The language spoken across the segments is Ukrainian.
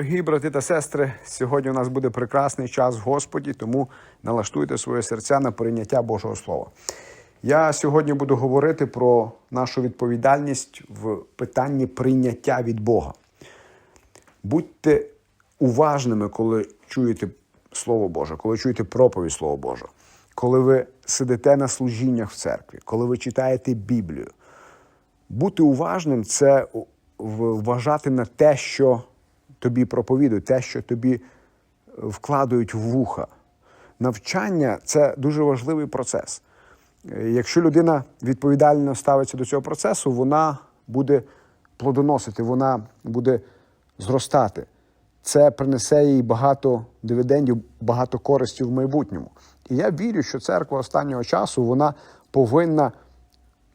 Дорогі брати та сестри, сьогодні у нас буде прекрасний час в Господі, тому налаштуйте своє серця на прийняття Божого Слова. Я сьогодні буду говорити про нашу відповідальність в питанні прийняття від Бога. Будьте уважними, коли чуєте Слово Боже, коли чуєте проповідь Слова Божого, коли ви сидите на служіннях в церкві, коли ви читаєте Біблію. Бути уважним це вважати на те, що тобі проповідують, те, що тобі вкладають в вуха. Навчання це дуже важливий процес. Якщо людина відповідально ставиться до цього процесу, вона буде плодоносити, вона буде зростати. Це принесе їй багато дивідендів, багато користі в майбутньому. І я вірю, що церква останнього часу вона повинна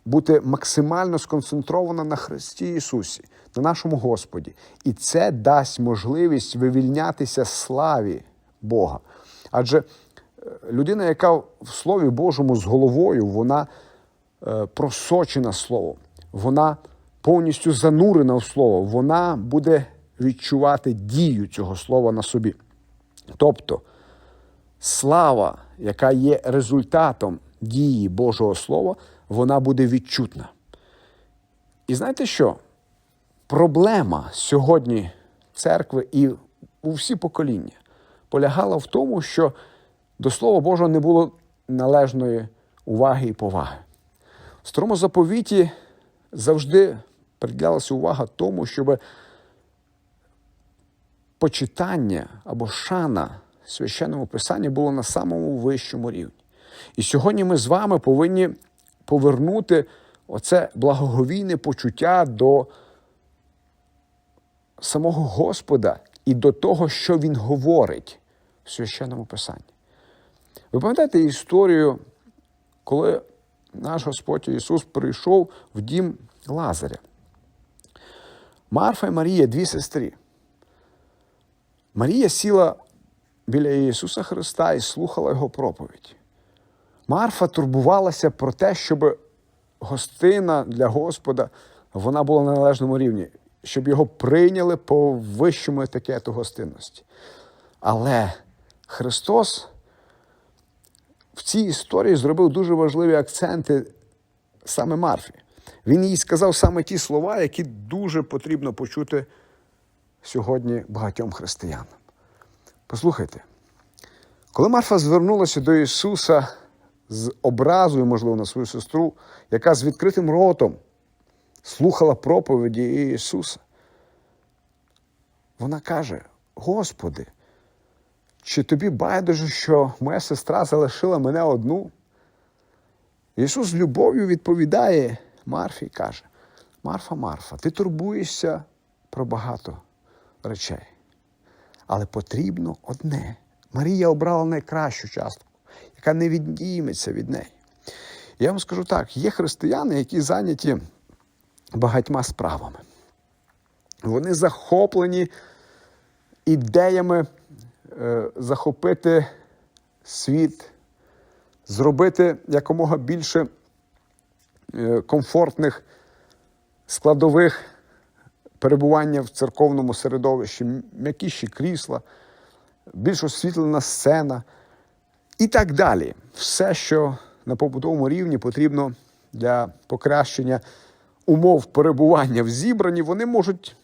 бути максимально сконцентрована на Христі Ісусі, на нашому Господі. І це дасть можливість вивільнятися славі Бога. Адже людина, яка в Слові Божому з головою, вона е, просочена Словом, вона повністю занурена в Слово, вона буде відчувати дію цього слова на собі. Тобто слава, яка є результатом дії Божого Слова, вона буде відчутна. І знаєте що? Проблема сьогодні церкви і у всі покоління полягала в тому, що до Слова Божого не було належної уваги і поваги. В старому заповіті завжди приділялася увага тому, щоб почитання або шана священному писанні було на самому вищому рівні. І сьогодні ми з вами повинні повернути оце благоговійне почуття до самого Господа і до того, що Він говорить в священному писанні. Ви пам'ятаєте історію, коли наш Господь Ісус прийшов в дім Лазаря? Марфа і Марія, дві сестри. Марія сіла біля Ісуса Христа і слухала Його проповідь. Марфа турбувалася про те, щоб гостина для Господа вона була на належному рівні, щоб його прийняли по вищому етикету гостинності. Але Христос в цій історії зробив дуже важливі акценти саме Марфі. Він їй сказав саме ті слова, які дуже потрібно почути сьогодні багатьом християнам. Послухайте, коли Марфа звернулася до Ісуса з образою, можливо, на свою сестру, яка з відкритим ротом слухала проповіді Ісуса, вона каже: Господи, чи тобі байдуже, що моя сестра залишила мене одну? Ісус з любов'ю відповідає Марфі і каже: Марфа, Марфа, ти турбуєшся про багато речей. Але потрібно одне. Марія обрала найкращу частку, яка не відніметься від неї. Я вам скажу так: є християни, які зайняті багатьма справами. Вони захоплені ідеями е, захопити світ, зробити якомога більше е, комфортних складових перебування в церковному середовищі, м'якіші крісла, більш освітлена сцена і так далі. Все, що на побутовому рівні потрібно для покращення умов перебування в зібранні, вони можуть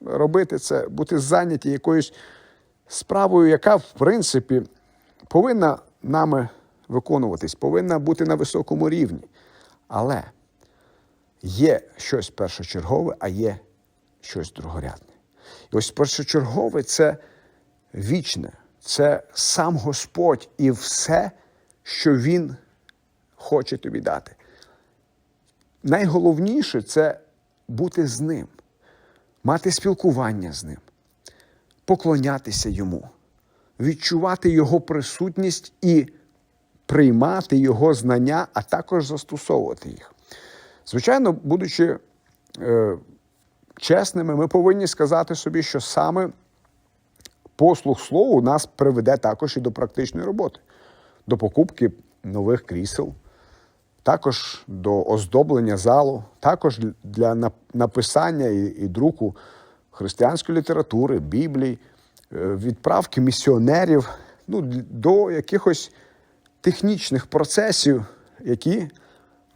робити це, бути зайняті якоюсь справою, яка, в принципі, повинна нами виконуватись, повинна бути на високому рівні. Але є щось першочергове, а є щось другорядне. І ось першочергове це вічне, це сам Господь і все, що Він хоче тобі дати. Найголовніше це бути з ним, мати спілкування з ним, поклонятися йому, відчувати Його присутність і приймати Його знання, а також застосовувати їх. Звичайно, будучи е, чесними, ми повинні сказати собі, що саме послуг слову нас приведе також і до практичної роботи, до покупки нових крісел, також до оздоблення залу, також для написання і, друку християнської літератури, Біблії, е, відправки місіонерів ну, до якихось технічних процесів, які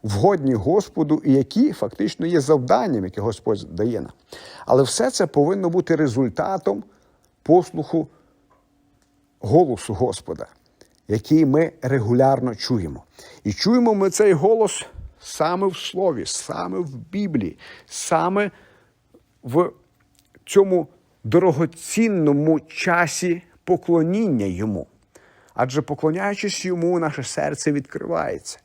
вгодні Господу і які фактично є завданням, яке Господь дає нам. Але все це повинно бути результатом послуху голосу Господа, який ми регулярно чуємо. І чуємо ми цей голос саме в Слові, саме в Біблії, саме в цьому дорогоцінному часі поклоніння йому. Адже поклоняючись йому, наше серце відкривається.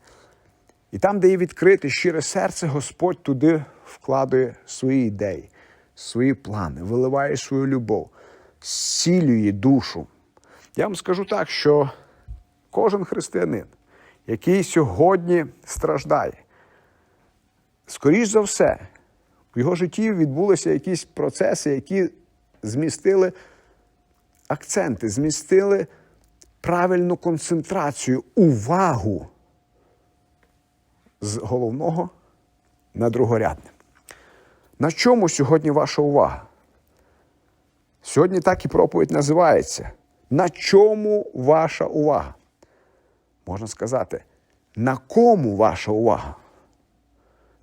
І там, де є відкрите щире серце, Господь туди вкладує свої ідеї, свої плани, виливає свою любов, зцілює душу. Я вам скажу так, що кожен християнин, який сьогодні страждає, скоріш за все, в його житті відбулися якісь процеси, які змістили акценти, змістили правильну концентрацію, увагу з головного на другорядне. На чому сьогодні ваша увага? Сьогодні так і проповідь називається. На чому ваша увага? Можна сказати, на кому ваша увага?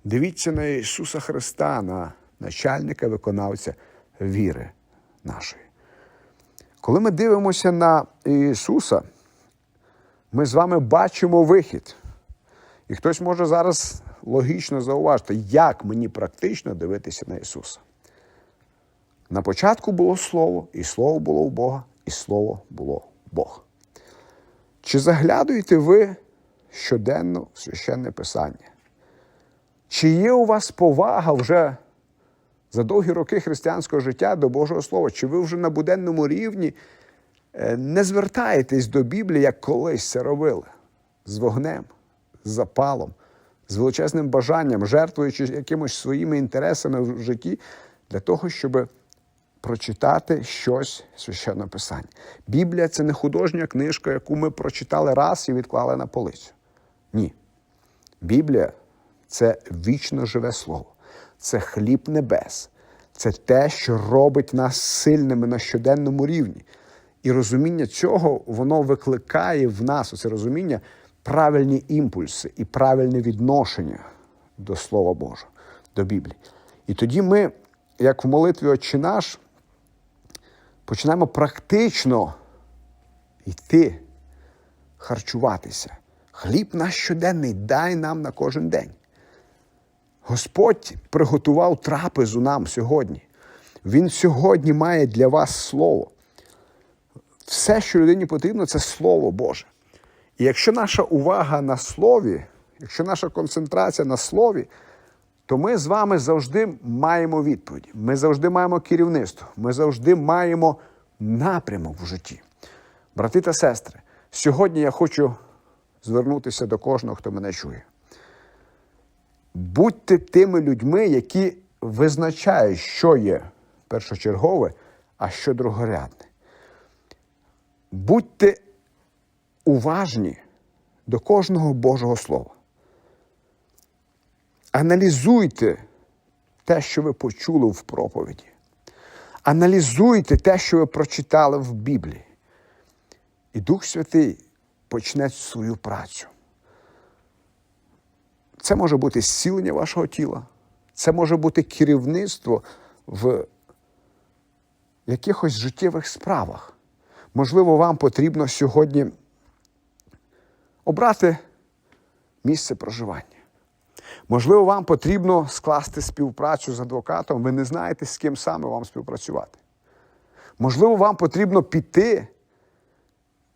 Дивіться на Ісуса Христа, на начальника виконавця віри нашої. Коли ми дивимося на Ісуса, ми з вами бачимо вихід. І хтось може зараз логічно зауважити, як мені практично дивитися на Ісуса. На початку було Слово, і Слово було у Бога, і Слово було Бог. Чи заглядуєте ви щоденно в священне Писання? Чи є у вас повага вже за довгі роки християнського життя до Божого Слова? Чи ви вже на буденному рівні е, не звертаєтесь до Біблії, як колись це робили? З вогнем, з запалом, з величезним бажанням, жертвуючи якимось своїми інтересами в житті для того, щоб прочитати щось священне писання. Біблія це не художня книжка, яку ми прочитали раз і відклали на полицю. Ні. Біблія це вічно живе слово, це хліб небес, це те, що робить нас сильними на щоденному рівні. І розуміння цього воно викликає в нас оце розуміння правильні імпульси і правильне відношення до Слова Божого, до Біблії. І тоді ми, як в молитві Отче наш, починаємо практично йти, харчуватися. Хліб наш щоденний дай нам на кожен день. Господь приготував трапезу нам сьогодні. Він сьогодні має для вас слово. Все, що людині потрібно, це Слово Боже. І якщо наша увага на слові, якщо наша концентрація на слові, то ми з вами завжди маємо відповідь. Ми завжди маємо керівництво, ми завжди маємо напрямок в житті. Брати та сестри, сьогодні я хочу звернутися до кожного, хто мене чує. Будьте тими людьми, які визначають, що є першочергове, а що другорядне. Будьте уважні до кожного Божого Слова. Аналізуйте те, що ви почули в проповіді. Аналізуйте те, що ви прочитали в Біблії. І Дух Святий почне свою працю. Це може бути зцілення вашого тіла, це може бути керівництво в якихось життєвих справах. Можливо, вам потрібно сьогодні обрати місце проживання. Можливо, вам потрібно скласти співпрацю з адвокатом, ви не знаєте, з ким саме вам співпрацювати. Можливо, вам потрібно піти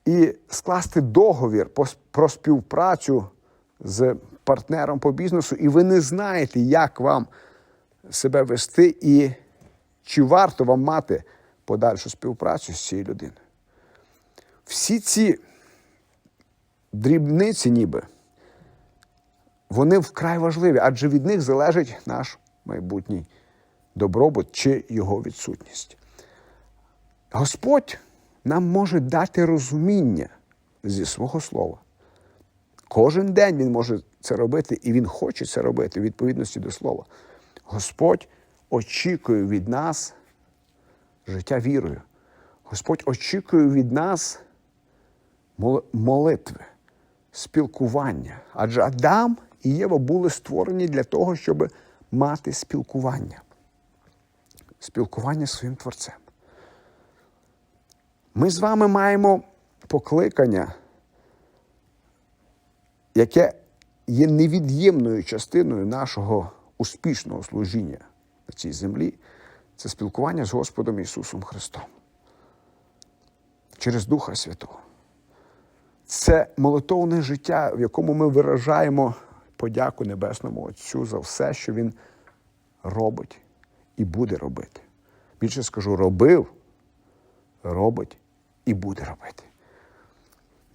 і скласти договір про співпрацю з партнером по бізнесу, і ви не знаєте, як вам себе вести і чи варто вам мати подальшу співпрацю з цією людиною. Всі ці дрібниці, ніби, вони вкрай важливі, адже від них залежить наш майбутній добробут чи його відсутність. Господь нам може дати розуміння зі свого слова. Кожен день Він може це робити, і Він хоче це робити в відповідності до слова. Господь очікує від нас життя вірою. Господь очікує від нас молитви, спілкування. Адже Адам і Єва були створені для того, щоб мати спілкування. Спілкування з своїм Творцем. Ми з вами маємо покликання, яке є невід'ємною частиною нашого успішного служіння на цій землі. Це спілкування з Господом Ісусом Христом через Духа Святого. Це молитовне життя, в якому ми виражаємо подяку Небесному Отцю за все, що Він робить і буде робити. Більше скажу, робив, робить і буде робити.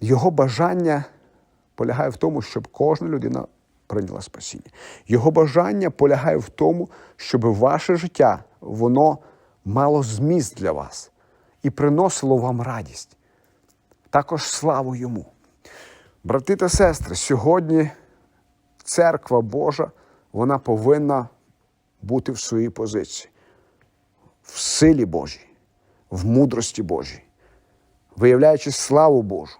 Його бажання полягає в тому, щоб кожна людина прийняла спасіння. Його бажання полягає в тому, щоб ваше життя воно мало зміст для вас і приносило вам радість, також славу йому. Брати та сестри, сьогодні церква Божа вона повинна бути в своїй позиції, в силі Божій, в мудрості Божій, виявляючи славу Божу.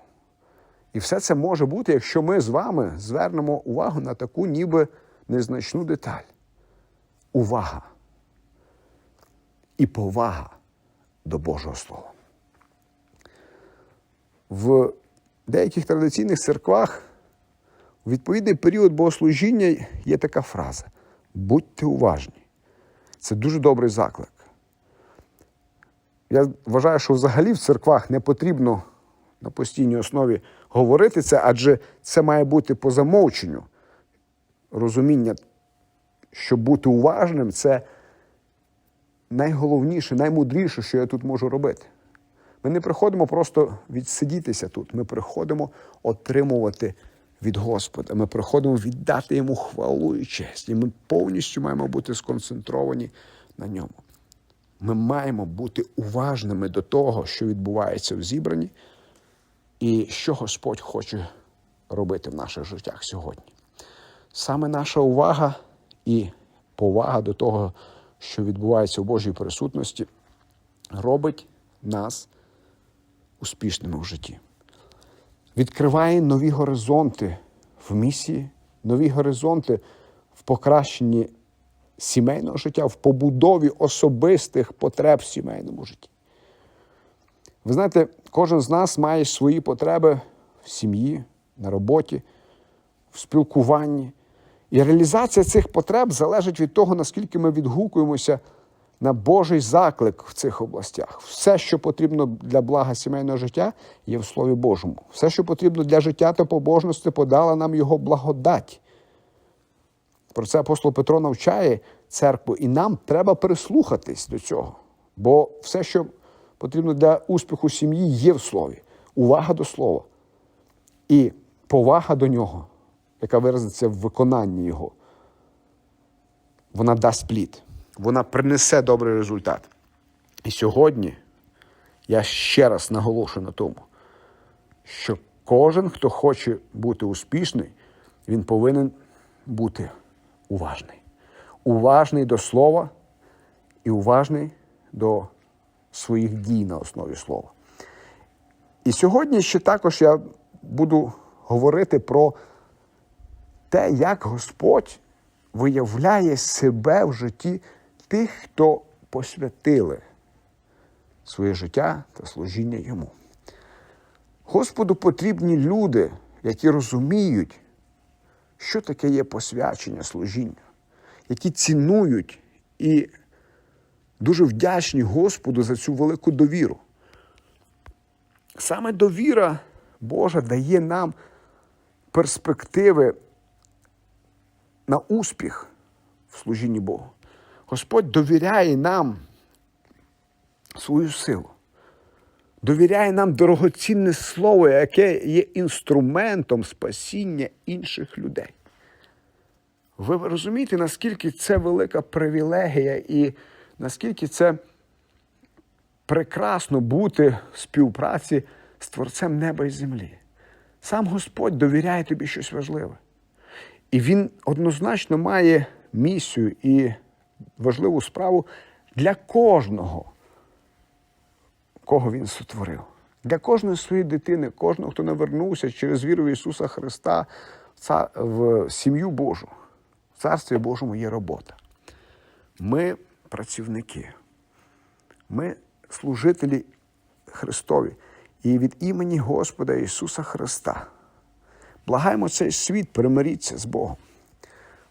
І все це може бути, якщо ми з вами звернемо увагу на таку ніби незначну деталь. Увага і повага до Божого Слова. В деяких традиційних церквах у відповідний період богослужіння є така фраза: будьте уважні. Це дуже добрий заклик. Я вважаю, що взагалі в церквах не потрібно на постійній основі говорити це, адже це має бути по замовченню. Розуміння, що бути уважним це найголовніше, наймудріше, що я тут можу робити. Ми не приходимо просто відсидітися тут. Ми приходимо отримувати від Господа. Ми приходимо віддати йому хвалу і честь. І ми повністю маємо бути сконцентровані на ньому. Ми маємо бути уважними до того, що відбувається в зібранні, і що Господь хоче робити в наших життях сьогодні. Саме наша увага і повага до того, що відбувається в Божій присутності, робить нас успішними в житті. Відкриває нові горизонти в місії, нові горизонти в покращенні сімейного життя, в побудові особистих потреб в сімейному житті. Ви знаєте, кожен з нас має свої потреби в сім'ї, на роботі, в спілкуванні. І реалізація цих потреб залежить від того, наскільки ми відгукуємося на Божий заклик в цих областях. Все, що потрібно для блага сімейного життя, є в Слові Божому. Все, що потрібно для життя та побожності, подала нам Його благодать. Про це апостол Петро навчає церкву, і нам треба прислухатись до цього. Бо все, що потрібно для успіху сім'ї, є в слові. Увага до слова. І повага до нього, яка виразиться в виконанні його, вона дасть плід, вона принесе добрий результат. І сьогодні я ще раз наголошую на тому, що кожен, хто хоче бути успішний, він повинен бути уважний. Уважний до слова і уважний до своїх дій на основі слова. І сьогодні ще також я буду говорити про те, як Господь виявляє себе в житті тих, хто посвятили своє життя та служіння йому. Господу потрібні люди, які розуміють, що таке є посвячення служіння, які цінують і дуже вдячні Господу за цю велику довіру. Саме довіра Божа дає нам перспективи на успіх в служінні Богу. Господь довіряє нам свою силу, довіряє нам дорогоцінне слово, яке є інструментом спасіння інших людей. Ви розумієте, наскільки це велика привілегія і наскільки це прекрасно бути в співпраці з Творцем неба і землі. Сам Господь довіряє тобі щось важливе. І Він однозначно має місію і важливу справу для кожного, кого він сотворив. Для кожної своєї дитини, кожного, хто навернувся через віру в Ісуса Христа в сім'ю Божу, в Царстві Божому є робота. Ми працівники, ми служителі Христові. І від імені Господа Ісуса Христа благаємо цей світ, примиріться з Богом.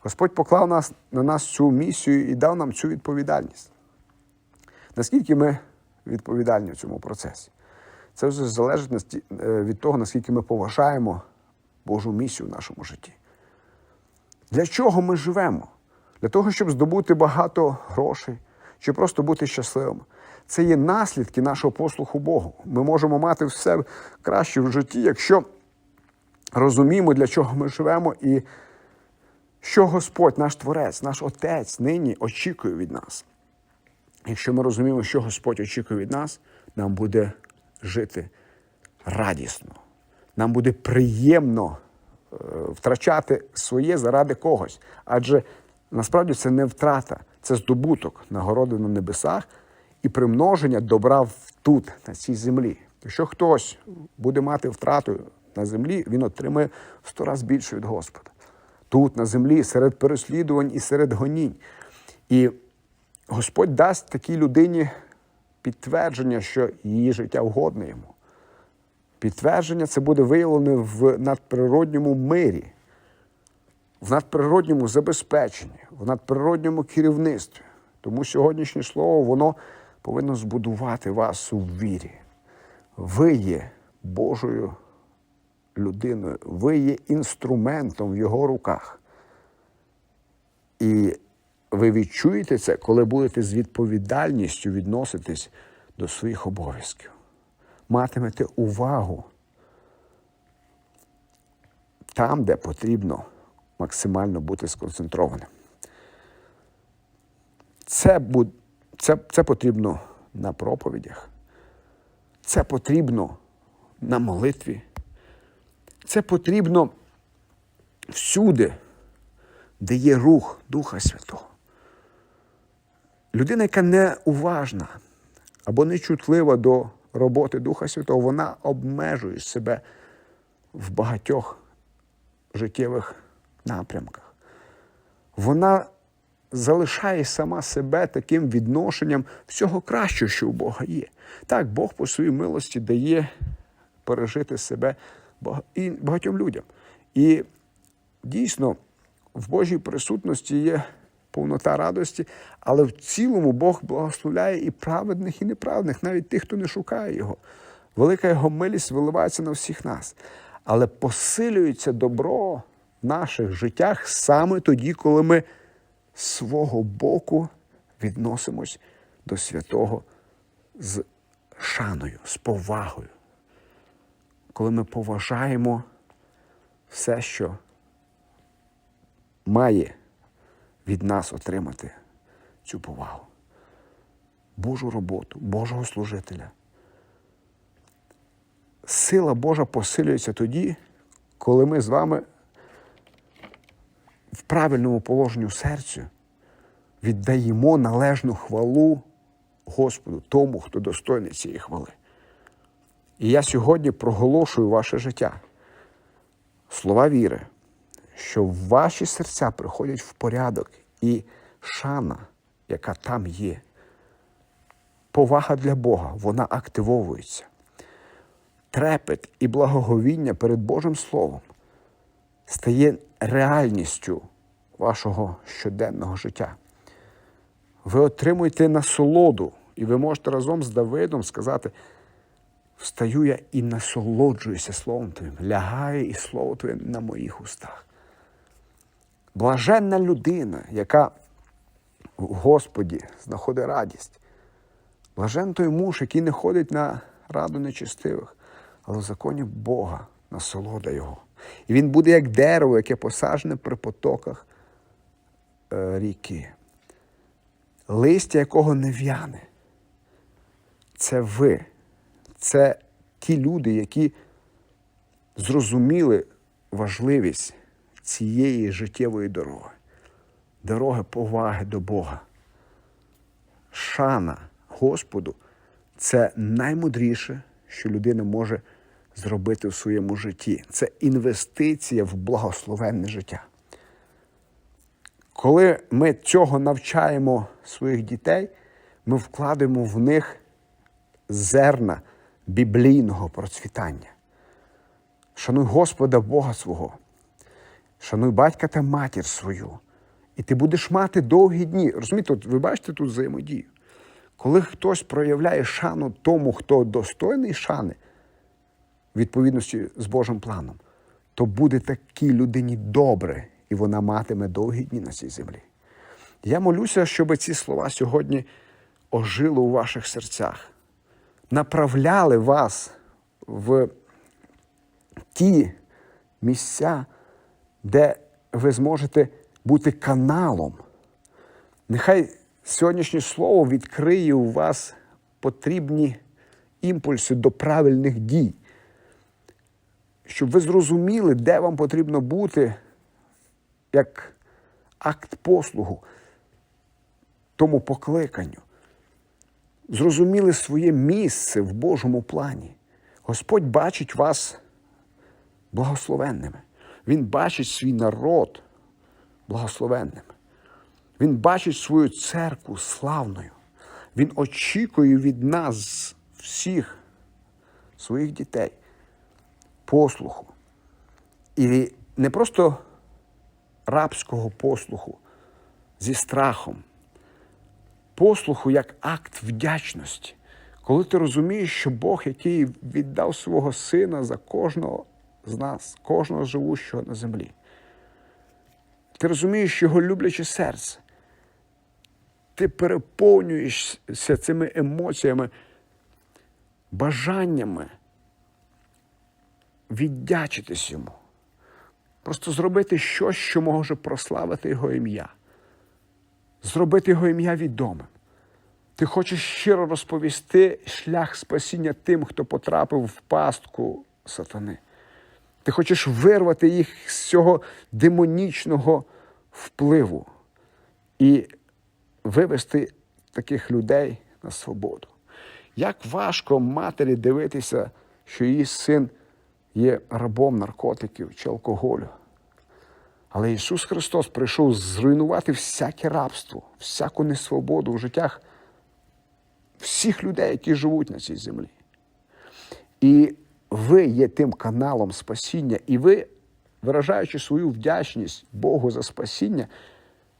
Господь поклав нас, на нас цю місію і дав нам цю відповідальність. Наскільки ми відповідальні в цьому процесі? Це вже залежить е, від того, наскільки ми поважаємо Божу місію в нашому житті. Для чого ми живемо? Для того, щоб здобути багато грошей, чи просто бути щасливими. Це є наслідки нашого послуху Богу. Ми можемо мати все краще в житті, якщо розуміємо, для чого ми живемо, і що Господь, наш Творець, наш Отець нині очікує від нас. Якщо ми розуміємо, що Господь очікує від нас, нам буде жити радісно. Нам буде приємно е, втрачати своє заради когось. Адже насправді це не втрата, це здобуток нагороди на небесах і примноження добра тут, на цій землі. Якщо хтось буде мати втрату на землі, він отримає в сто разів більше від Господа. Тут, на землі, серед переслідувань і серед гонінь. І Господь дасть такій людині підтвердження, що її життя угодне йому. Підтвердження це буде виявлене в надприродньому мирі, в надприродньому забезпеченні, в надприродньому керівництві. Тому сьогоднішнє слово воно повинно збудувати вас у вірі. Ви є Божою людиною, ви є інструментом в його руках. І ви відчуєте це, коли будете з відповідальністю відноситись до своїх обов'язків. Матимете увагу там, де потрібно максимально бути сконцентрованим. Це, це, це потрібно на проповідях, це потрібно на молитві, це потрібно всюди, де є рух Духа Святого. Людина, яка не уважна або нечутлива до роботи Духа Святого, вона обмежує себе в багатьох життєвих напрямках. Вона залишає сама себе таким відношенням всього кращого, що у Бога є. Так, Бог по своїй милості дає пережити себе і багатьом людям. І дійсно, в Божій присутності є повнота радості, але в цілому Бог благословляє і праведних, і неправедних, навіть тих, хто не шукає Його. Велика Його милість виливається на всіх нас. Але посилюється добро в наших життях саме тоді, коли ми свого боку відносимось до святого з шаною, з повагою. Коли ми поважаємо все, що має від нас отримати цю повагу. Божу роботу, Божого служителя. Сила Божа посилюється тоді, коли ми з вами в правильному положенню серцю віддаємо належну хвалу Господу, тому, хто достойний цієї хвали. І я сьогодні проголошую ваше життя. Слова віри, що ваші серця приходять в порядок і шана, яка там є. Повага для Бога, вона активовується. Трепет і благоговіння перед Божим Словом стає реальністю вашого щоденного життя. Ви отримуєте насолоду, і ви можете разом з Давидом сказати: Встаю я і насолоджуюся Словом Твоїм, лягає і Слово Твоє на моїх устах. Блаженна людина, яка в Господі знаходить радість. Блажен той муж, який не ходить на раду нечестивих, але в законі Бога насолода його. І він буде як дерево, яке посаджене при потоках е, ріки, листя якого не в'яне. Це ви, це ті люди, які зрозуміли важливість цієї життєвої дороги, дороги поваги до Бога, шана Господу це наймудріше, що людина може зробити в своєму житті. Це інвестиція в благословенне життя. Коли ми цього навчаємо своїх дітей, ми вкладаємо в них зерна біблійного процвітання. Шануй Господа Бога свого, шануй батька та матір свою. І ти будеш мати довгі дні. Розумієте, от ви бачите тут взаємодію. Коли хтось проявляє шану тому, хто достойний шани, в відповідності з Божим планом, то буде такій людині добре, і вона матиме довгі дні на цій землі. Я молюся, щоб ці слова сьогодні ожили у ваших серцях, направляли вас в ті місця, де ви зможете бути каналом. Нехай сьогоднішнє слово відкриє у вас потрібні імпульси до правильних дій, щоб ви зрозуміли, де вам потрібно бути як акт послугу тому покликанню. Зрозуміли своє місце в Божому плані. Господь бачить вас благословенними. Він бачить свій народ благословенним. Він бачить свою церкву славною. Він очікує від нас всіх своїх дітей послуху. І не просто рабського послуху зі страхом, послуху як акт вдячності, коли ти розумієш, що Бог, який віддав свого сина за кожного з нас, кожного живущого на землі. Ти розумієш його любляче серце. Ти переповнюєшся цими емоціями, бажаннями віддячитись йому. Просто зробити щось, що може прославити його ім'я, зробити його ім'я відомим. Ти хочеш щиро розповісти шлях спасіння тим, хто потрапив в пастку сатани. Ти хочеш вирвати їх з цього демонічного впливу і вивести таких людей на свободу. Як важко матері дивитися, що її син є рабом наркотиків чи алкоголю. Але Ісус Христос прийшов зруйнувати всяке рабство, всяку несвободу в життях всіх людей, які живуть на цій землі. І ви є тим каналом спасіння, і ви, виражаючи свою вдячність Богу за спасіння,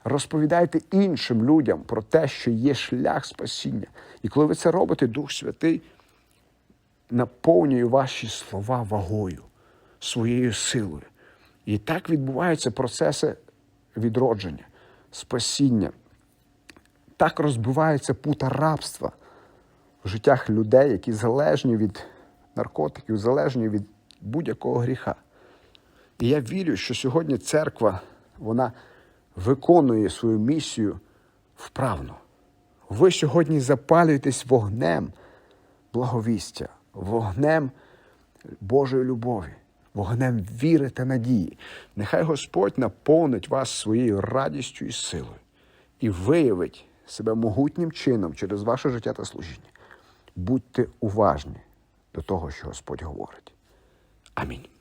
розповідаєте іншим людям про те, що є шлях спасіння. І коли ви це робите, Дух Святий наповнює ваші слова вагою, своєю силою. І так відбуваються процеси відродження, спасіння. Так розбиваються пута рабства в життях людей, які залежні від наркотиків, залежні від будь-якого гріха. І я вірю, що сьогодні церква вона виконує свою місію вправно. Ви сьогодні запалюєтесь вогнем благовістя, вогнем Божої любові, вогнем віри та надії. Нехай Господь наповнить вас своєю радістю і силою і виявить себе могутнім чином через ваше життя та служіння. Будьте уважні до того, що Господь говорить. Амінь.